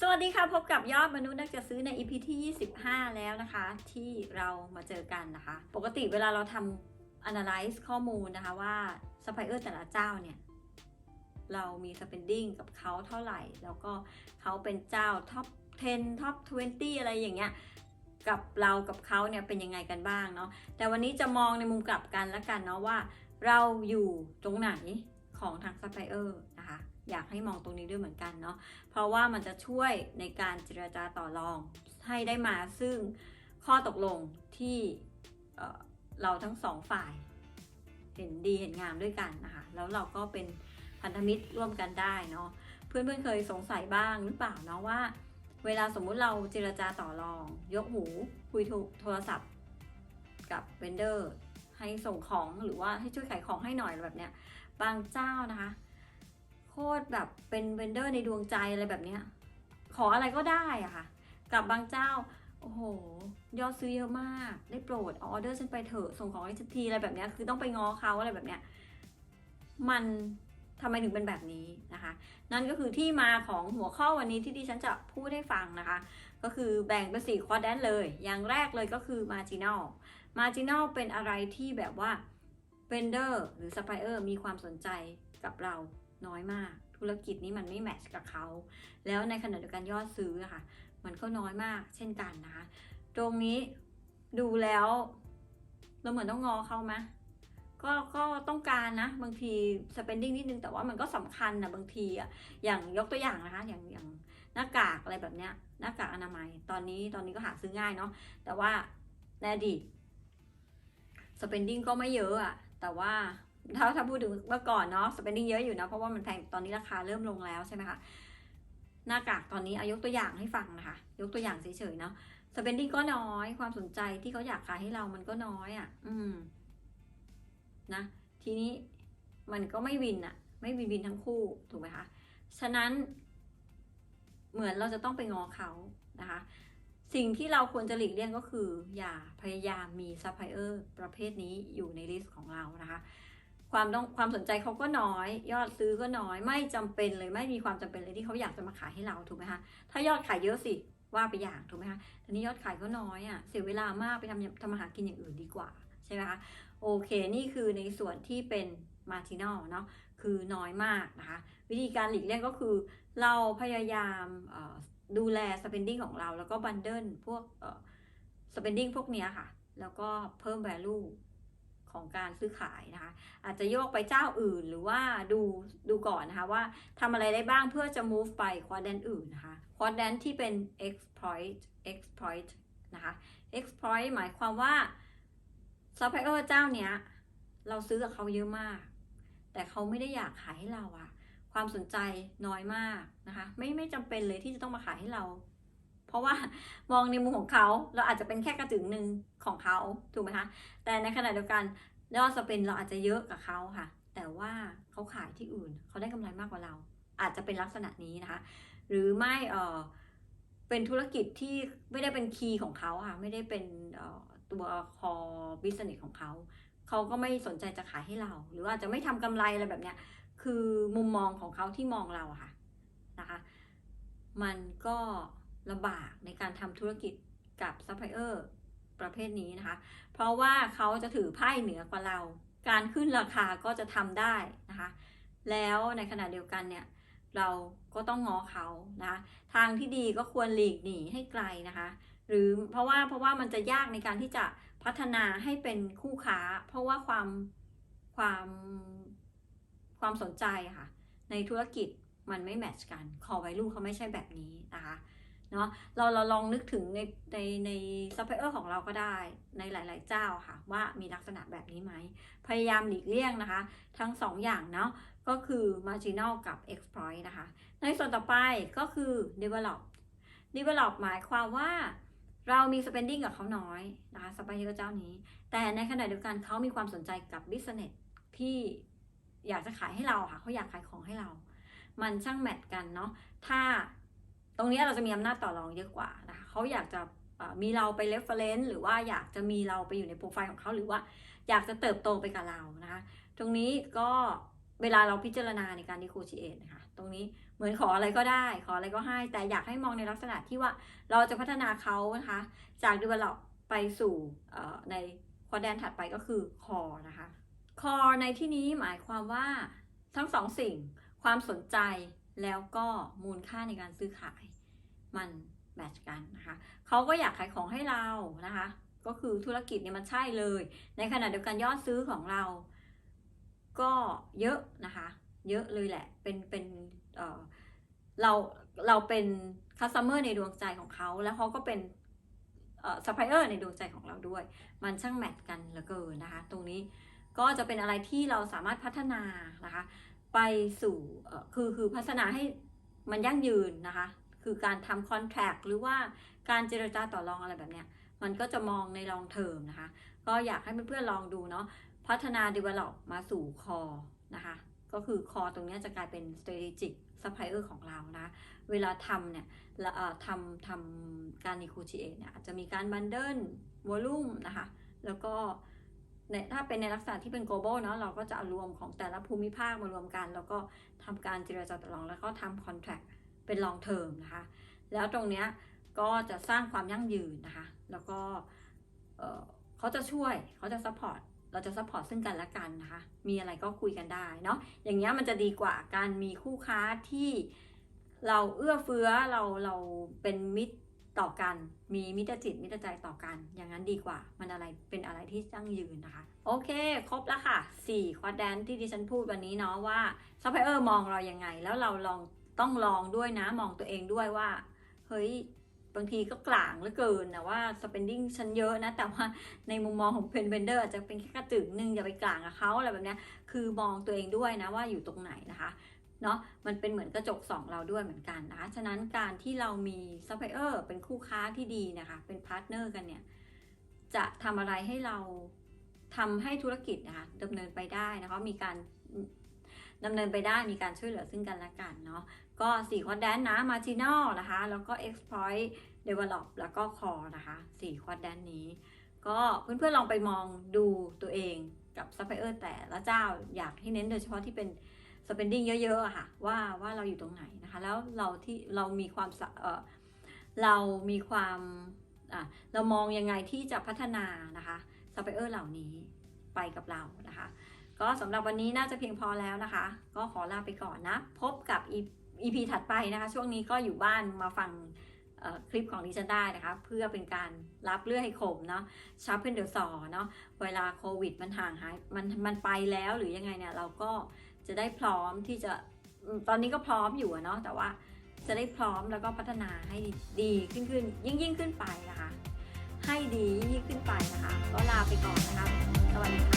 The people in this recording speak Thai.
สวัสดีค่ะ พบกับยอดมนุษย์นักจะซื้อใน EP ที่ 25 แล้วนะคะ ที่เรามาเจอกันนะคะ ปกติเวลาเราทำ analyze ข้อมูลนะคะว่า supplier แต่ละเจ้าเนี่ย เรามี spending กับเขาเท่าไหร่ แล้วก็เขาเป็นเจ้า top 10 top 20 อะไรอย่างเงี้ยกับเรากับเขาเนี่ยเป็นยังไงกันบ้างเนาะแต่วันนี้จะมองในมุมกลับกันแล้วกันเนาะว่า เราอยู่ตรงไหนของทาง supplier นะคะ อยากให้มองตรงนี้ด้วยเหมือนกันเนาะเพราะว่ามันจะช่วยในการเจรจาต่อรองให้ได้มาซึ่งข้อตกลงที่เเราทั้งสองฝ่าย เห็นดีเห็นงามด้วยกันนะคะแล้วเราก็เป็นพันธมิตรร่วมกันได้เนาะเพื่อนๆเคยสงสัยบ้างหรือเปล่าเนาะว่า เวลาสมมุติเราเจรจาต่อรอง ยกหูคุยโทรศัพท์กับเวนเดอร์ให้ส่งของหรือว่าให้ช่วยขายของให้หน่อยแบบเนี้ยบางเจ้านะคะ โคตรแบบเป็นเวนเดอร์ในดวงใจอะไรแบบเนี้ยขออะไรก็ได้อะค่ะ กับบางเจ้า โอ้โห ยอดซื้อเยอะมาก ได้โปรดเอาออเดอร์ฉันไปเถอะส่งของให้ฉันทีอะไรแบบเนี้ยคือต้องไปง้อเขาอะไรแบบเนี้ยมันทำไมถึงเป็นแบบนี้นะคะ นั่นก็คือที่มาของหัวข้อวันนี้ที่ดิฉันจะพูดให้ฟังนะคะ ก็คือแบ่งเป็นสี่ควอดแดนเลย อย่างแรกเลยก็คือ marginal marginal เป็นอะไรที่แบบว่า vendor หรือ supplier มีความสนใจกับเรา น้อยมาก ธุรกิจนี้มันไม่แมทช์กับเขา แล้วในขณะเดียวกันยอดซื้อค่ะ มันก็น้อยมาก เช่นกันนะคะ ตรงนี้ดูแล้วเราเหมือนต้องงอเขาไหมก็ก็ต้องการนะบางที spending นิดนึงแต่ว่ามันก็สำคัญนะบางทีอะอย่างยกตัวอย่างนะคะ อย่างอย่างหน้ากากอะไรแบบเนี้ยหน้ากากอนามัย ตอนนี้ตอนนี้ก็หาซื้อง่ายเนาะแต่ว่าในอดีต spending ก็ไม่เยอะอะแต่ว่า ถ้าถ้าพูดถึงเมื่อก่อนเนาะ spending เยอะอยู่นะ เพราะว่ามันแพงตอนนี้ราคาเริ่มลงแล้วใช่ไหมคะหน้ากากตอนนี้อายกตัวอย่างให้ฟังนะคะ ยกตัวอย่างเฉยๆเนาะ spending ก็น้อยความสนใจที่เขาอยากขายให้เรามันก็น้อยอะ่ะ อืม นะ ทีนี้มันก็ไม่วินอะ่ะ ไม่วินวินทั้งคู่ถูกไหมคะฉะนั้น เหมือนเราจะต้องไปงอเขานะคะ สิ่งที่เราควรจะหลีกเลี่ยงก็คือ อย่าพยายามมีซัพพลายเออร์ประเภทนี้อยู่ในลิสต์ของเรานะคะ ความต้องความสนใจเขาก็น้อย ยอดซื้อก็น้อย ไม่จำเป็นเลยไม่มีความจำเป็นเลยที่เขาอยากจะมาขายให้เราถูกไหมคะถ้ายอดขายเยอะสิว่าไปอย่างถูกไหมคะแต่นี่ยอดขายก็น้อยอะ่ะเสียเวลามากไปทำทำมาหากินอย่างอื่นดีกว่าใช่ไหมคะโอเคนี่คือในส่วนที่เป็น marginal เนาะคือน้อยมากนะคะ วิธีการหลีกเลี่ยงก็คือ เราพยายามดูแล spending ของเรา แล้วก็บันเดิลพวก spending พวกนี้ค่ะ แล้วก็เพิ่ม value ของการซื้อขายนะคะ อาจจะโยกไปเจ้าอื่นหรือว่าดูดูก่อนนะคะว่าทำอะไรได้บ้างเพื่อจะ move ไป quadrant อื่นนะคะ quadrant ที่เป็น exploit exploit นะคะ exploit หมายความว่า supplier เจ้าเนี้ยเราซื้อกับเขาเยอะมาก แต่เขาไม่ได้อยากขายให้เราอะความสนใจน้อยมากนะคะ ไม่ไม่จำเป็นเลยที่จะต้องมาขายให้เรา ราะว่ามองในมุมของเขาเราอาจจะเป็นแค่กระจึงหนึ่งของเขาถูกไหมคะแต่ในขณะเดียวกันยอดสเปนเราอาจจะเยอะกับเขาค่ะ แต่ว่าเขาขายที่อื่นเขาได้กำไรมากกว่าเรา อาจจะเป็นลักษณะนี้นะคะ หรือไม่เออเป็นธุรกิจที่ไม่ได้เป็นคีย์ของเขาค่ะไม่ได้เป็นตัวคอบิสเนสของเขาเขาก็ไม่สนใจจะขายให้เรา หรืออาจจะไม่ทำกำไรอะไรแบบเนี้ยคือมุมมองของเขาที่มองเราค่ะนะคะ มันก็ ลำบากในการทำธุรกิจกับซัพพลายเออร์ประเภทนี้นะคะ เพราะว่าเขาจะถือไพ่เหนือกว่าเรา การขึ้นราคาก็จะทำได้นะคะ แล้วในขณะเดียวกันเนี่ยเราก็ต้องง้อเขานะะทางที่ดีก็ควรหลีกหนีให้ไกลนะคะ หรือเพราะว่าเพราะว่ามันจะยากในการที่จะพัฒนาให้เป็นคู่ค้า เพราะว่าความความความสนใจค่ะ ในธุรกิจมันไม่แมทช์กัน คอไวลูเขาไม่ใช่แบบนี้นะคะ เนาะเราเราลองนึกถึงในในในซัพพลายเออร์ของเราก็ได้ในหลาย ๆ เจ้าค่ะ ว่ามีลักษณะแบบนี้ไหม พยายามหลีกเลี่ยงนะคะ ทั้งสองอย่างเนาะก็คือ marginal กับ exploit นะคะ ในส่วนต่อไปก็คือ develop develop หมายความว่าเรามี spending กับเขาน้อยนะคะซัพพลายเออร์เจ้านี้ แต่ในขณะเดียวกันเขามีความสนใจกับ business ที่อยากจะขายให้เราค่ะเขาอยากขายของให้เรา มันช่างแมทกันเนาะถ้า ตรงนี้เราจะมีอำนาจต่อรองเยอะกว่านะคะเขาอยากจะมีเราไป reference หรือว่าอยากจะมีเราไปอยู่ในโปรไฟล์ของเขาหรือว่าอยากจะเติบโตไปกับเรานะคะ ตรงนี้ก็เวลาเราพิจารณาในการ negotiate นะคะ ตรงนี้เหมือนขออะไรก็ได้ ขออะไรก็ให้ แต่อยากให้มองในลักษณะที่ว่าเราจะพัฒนาเขานะคะ จาก develop ไปสู่ในควอแดนถัดไปก็คือ core นะคะ core ในที่นี้หมายความว่าทั้งสองสิ่ง ความสนใจ แล้วก็มูลค่าในการซื้อขายมันแมทช์กันนะคะเขาก็อยากขายของให้เรานะคะ ก็คือธุรกิจเนี่ยมันใช่เลย ในขณะเดียวกันยอดซื้อของเรา ก็เยอะนะคะ เยอะเลยแหละ เป็นเป็นเเราเราเป็นคัสเตอร์ในดวงใจของเขา แล้วเขาก็เป็นซัพพลายเออร์ในดวงใจของเราด้วย มันช่างแมทกันเหลือเกินนะคะ ตรงนี้ก็จะเป็นอะไรที่เราสามารถพัฒนานะคะ ไปสู่คือคือพัฒนาให้มันยั่งยืนนะคะ คือการทำคอนแท c t หรือว่าการเจรจาต่อรองอะไรแบบเนี้ย มันก็จะมองใน long term นะคะ ก็อยากให้เพื่อนๆลองดูเนาะพัฒนา develop มาสู่ core นะคะ ก็คือ core ตรงนี้จะกลายเป็น strategic supplier ของเรานะ เวลาทำเนี่ยทำทำการ negotiate เนี่ยอาจจะมีการ bundle volume นะคะ แล้วก็ ในถ้าเป็นในลักษณะที่เป็น global เนาะเราก็จะเอารวมของแต่ละภูมิภาคมารวมกัน แล้วก็ทำการเจรจาต่อรองแล้วก็ทำ contract เป็น long term นะคะ แล้วตรงเนี้ยก็จะสร้างความยั่งยืนนะคะ แล้วก็เอ่อเขาจะช่วยเขาจะ support เราจะ support ซึ่งกันและกันนะคะ มีอะไรก็คุยกันได้เนาะ อย่างเงี้ยมันจะดีกว่าการมีคู่ค้าที่เราเอื้อเฟื้อเราเราเป็นมิตร ต่อกัน มีมิตรจิตมิตรใจต่อกัน อย่างนั้นดีกว่า มันอะไรเป็นอะไรที่ยั่งยืนนะคะ โอเค ครบแล้วค่ะ4ควอดแดนที่ดิฉันพูดวันนี้เนาะว่าซัพพลายเออร์มองเรายังไง แล้วเราลองต้องลองด้วยนะ มองตัวเองด้วยว่า เฮ้ยบางทีก็กลางเหลือเกินนะว่า spending ฉันเยอะนะ แต่ว่าในมุมมองของเพนเบนเดอร์อาจจะเป็นแค่กระจึงหนึ่งอย่าไปกลางกับเขาอะไรแบบนี้คือมองตัวเองด้วยนะว่าอยู่ตรงไหนนะคะ เนาะมันเป็นเหมือนกระจกสองเราด้วยเหมือนกันนะคะฉะนั้นการที่เรามีซัพพลายเออร์เป็นคู่ค้าที่ดีนะคะเป็นพาร์ทเนอร์กันเนี่ยจะทำอะไรให้เราทำให้ธุรกิจนะคะดำเนินไปได้นะคะมีการดำเนินไปได้มีการช่วยเหลือซึ่งกันและกันเนาะก็4ควอดแดนนะ marginal นะคะ แล้วก็ exploit develop แล้วก็ core นะคะ4ควอดแดนนี้ ก็เพื่อนๆลองไปมองดูตัวเองกับซัพพลายเออร์แต่ละเจ้าอยากให้เน้นโดยเฉพาะที่เป็น spending เยอะๆอะค่ะว่าว่าเราอยู่ตรงไหนนะคะ แล้วเราที่เรามีความเออเรามีความอะเรามองยังไงที่จะพัฒนานะคะซัพพลายเออร์เหล่านี้ไปกับเรานะคะ ก็สำหรับวันนี้น่าจะเพียงพอแล้วนะคะ ก็ขอลาไปก่อนนะ พบกับ EP ถัดไปนะคะ ช่วงนี้ก็อยู่บ้านมาฟังคลิปของดิฉันได้นะคะ เพื่อเป็นการรับเลื่อดให้ขมเนาะชาร์เพื่อนเดี๋ยวสอเนาะเวลาโควิดมันห่างหายมันมันไปแล้วหรือยังไงเนี่ยเราก็ จะได้พร้อมที่จะตอนนี้ก็พร้อมอยู่เนาะแต่ว่าจะได้พร้อมแล้วก็พัฒนาให้ดีขึ้นขึ้นยิ่งยิ่งขึ้นไปนะคะ ให้ดียิ่งขึ้นไปนะคะ ก็ลาไปก่อนนะคะสวัสดีค่ะ